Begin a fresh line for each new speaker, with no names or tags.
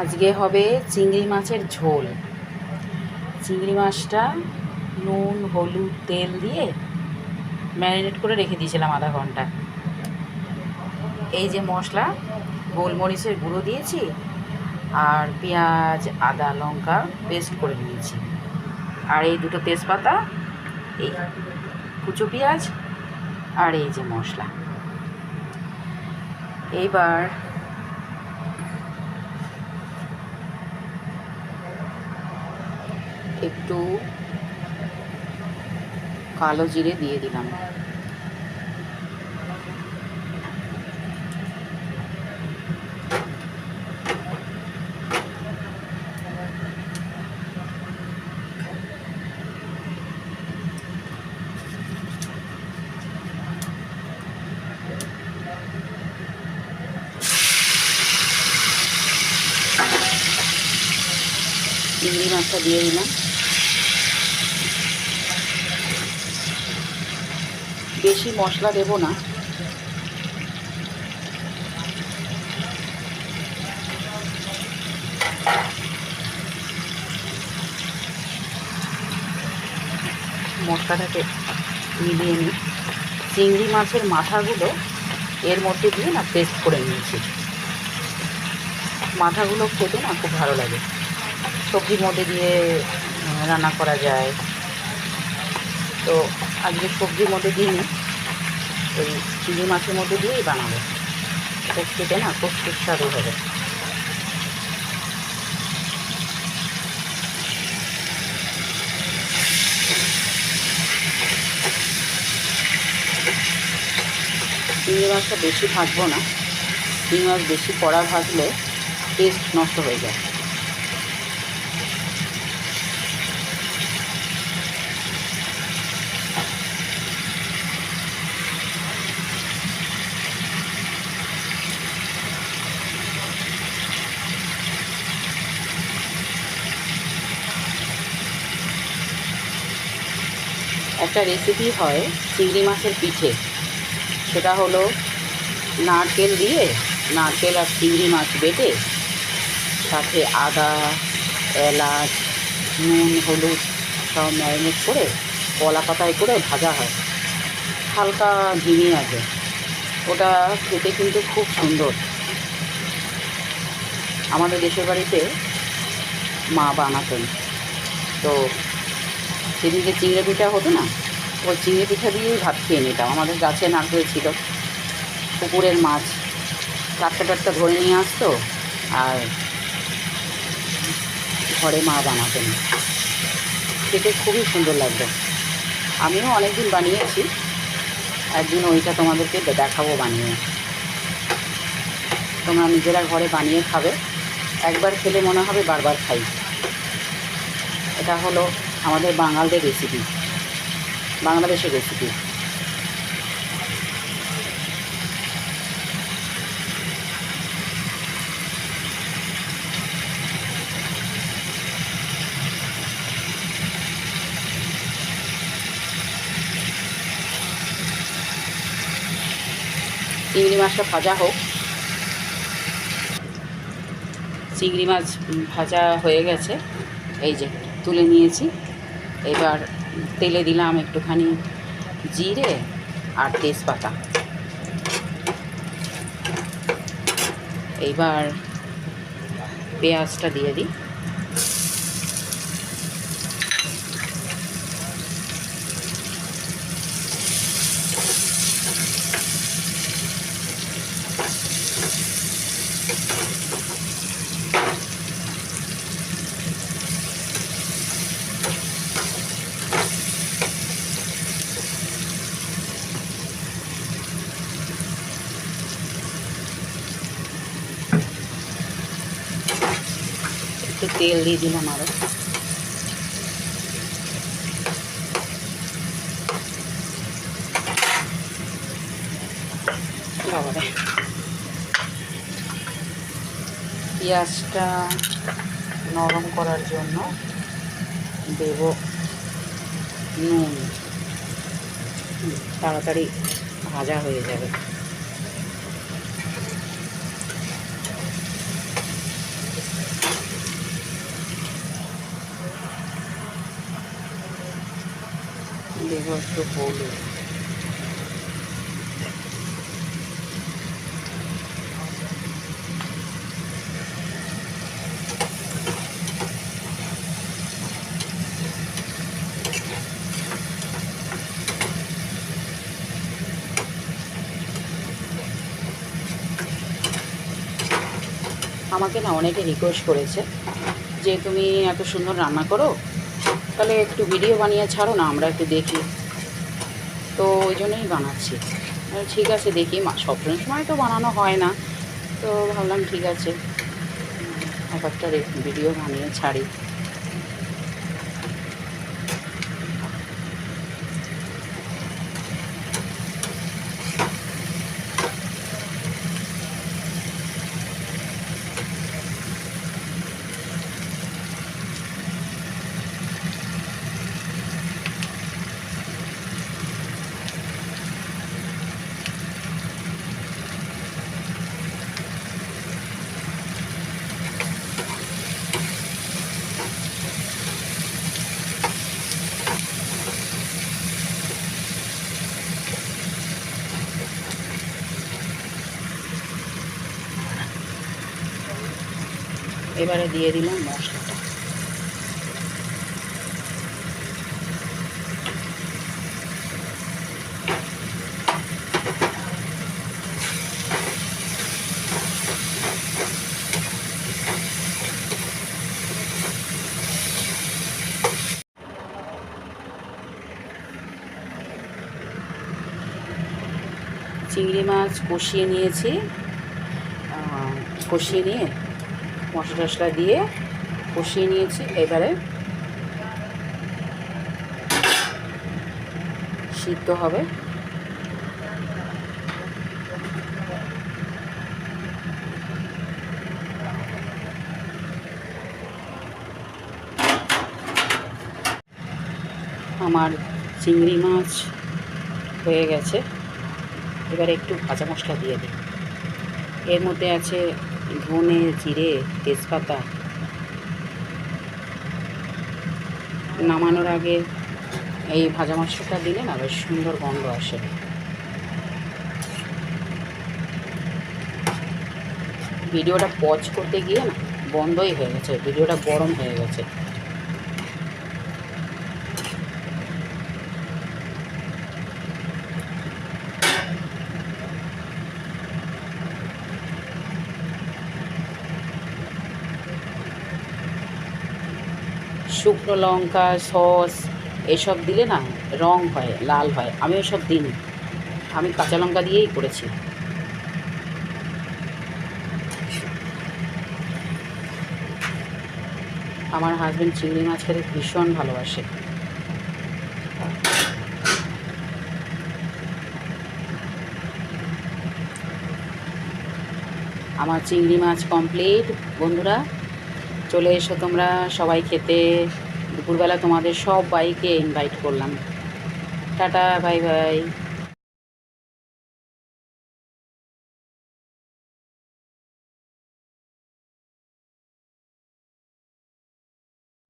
আজকে হবে চিংড়ি মাছের ঝোল। চিংড়ি মাছটা নুন, হলুদ, তেল দিয়ে ম্যারিনেট করে রেখে দিয়েছিলাম আধা ঘণ্টা। এই যে মশলা, গোলমরিচের গুঁড়ো দিয়েছি আর পেঁয়াজ, আদা, লঙ্কা পেস্ট করে নিয়েছি। আর এই দুটো তেজপাতা, এই কুচো পেঁয়াজ আর এই যে মশলা। এইবার একটু কালো জিরে দিয়ে দিলাম। চিংড়ি মাছটা দিয়ে দিলাম। বেশি মশলা দেব না। মশলাটাকে মিলিয়ে নিই। চিংড়ি মাছের মাথাগুলো এর মধ্যে দিয়ে না পেস্ট করে নিয়েছি। মাথাগুলো খেতে না খুব ভালো লাগে। সবজির মধ্যে দিয়ে রান্না করা যায়। তো আজকে সবজির মধ্যে দিইনি। ওই চিংড়ি মাছের মধ্যে দিয়েই বানাবো। খুব খেতে না খুব সুস্বাদু হবে। চিংড়ি মাছটা বেশি ভাজবো না। চিংড়ি মাছ বেশি কড়া ভাজলে টেস্ট নষ্ট হয়ে যায়। একটা রেসিপি হয় চিংড়ি মাছের পিঠে। সেটা হলো নারকেল দিয়ে নারকেল আর চিংড়ি মাছ বেটে, সাথে আদা, এলাচ, নুন, হলুদ সব ম্যারিনেট করে কলা পাতায় করে ভাজা হয়। হালকা ঘিমি আছে। ওটা খেতে কিন্তু খুব সুন্দর। আমাদের দেশের বাড়িতে মা বানাতেন। তো সেদিন যে চিংড়ি পিঠা হতো না, ওই চিংড়ি পিঠা দিয়েই ভাত খেয়ে নিতাম। আমাদের গাছে নারকেল ছিল পুকুরের মাছ। টাটকা টাটকা ধরে নিয়ে আসতো আর ঘরে মা বানাতেন। খেতে খুবই সুন্দর লাগতো। আমিও অনেকদিন বানিয়েছি, একদিন ওইটা তোমাদেরকে দেখাবো বানিয়ে। তোমরা নিজেরা ঘরে বানিয়ে খাবে। একবার খেলে মনে হবে বারবার খাই। এটা হলো আমাদের বাঙালদের রেসিপি বাংলাদেশের রেসিপি চিংড়ি মাছটা ভাজা হোক। চিংড়ি মাছ ভাজা হয়ে গেছে। এই যে তুলে নিয়েছি। এবার তেলে দিলাম একটুখানি জিরে আর তেজপাতা। এইবার পেঁয়াজটা দিয়ে দিই। একটু তেল দিয়ে দিলাম আরও পেঁয়াজটা নরম করার জন্য দেব নুন। তাড়াতাড়ি ভাজা হয়ে যাবে। দেবো একটু আমাকে না অনেকে রিকোয়েস্ট করেছে যে তুমি এত সুন্দর রান্না করো। তাহলে একটু ভিডিও বানিয়ে ছাড়ো না, আমরা একটু দেখি। তো ওই জন্যই বানাচ্ছি। ঠিক আছে, দেখি সব সময় তো বানানো হয় না। তো ভাবলাম ঠিক আছে। একটা ভিডিও বানিয়ে ছাড়ি। এবারে দিয়ে দিলাম মশলাটা। চিংড়ি মাছ কষিয়ে নিয়েছি। কষিয়ে নিয়ে মশলা টশলা দিয়ে কষিয়ে নিয়েছি, এবারে সিদ্ধ হবে। আমার চিংড়ি মাছ হয়ে গেছে। এবারে একটু ভাজা মশলা দিয়ে দিই। এর মধ্যে আছে ধনে জিরে তেজপাতা নামানোর আগে এই ভাজা মশলাটা দিলে না বেশ সুন্দর গন্ধ আসে। ভিডিওটা পজ করতে গিয়ে না বন্ধই হয়ে গেছে, ভিডিওটা গরম হয়ে গেছে। শুকনো লঙ্কা, সস, এসব দিলে না রং হয়, লাল হয়। আমি ওসব দিইনি। আমি কাঁচা লঙ্কা দিয়েই করেছি। আমার হাজব্যান্ড চিংড়ি মাছ খেতে ভীষণ ভালোবাসে। আমার চিংড়ি মাছ কমপ্লিট বন্ধুরা চলে এসো তোমরা সবাই খেতে। দুপুরবেলা তোমাদের সব বাইকে ইনভাইট করলাম। Tata bye bye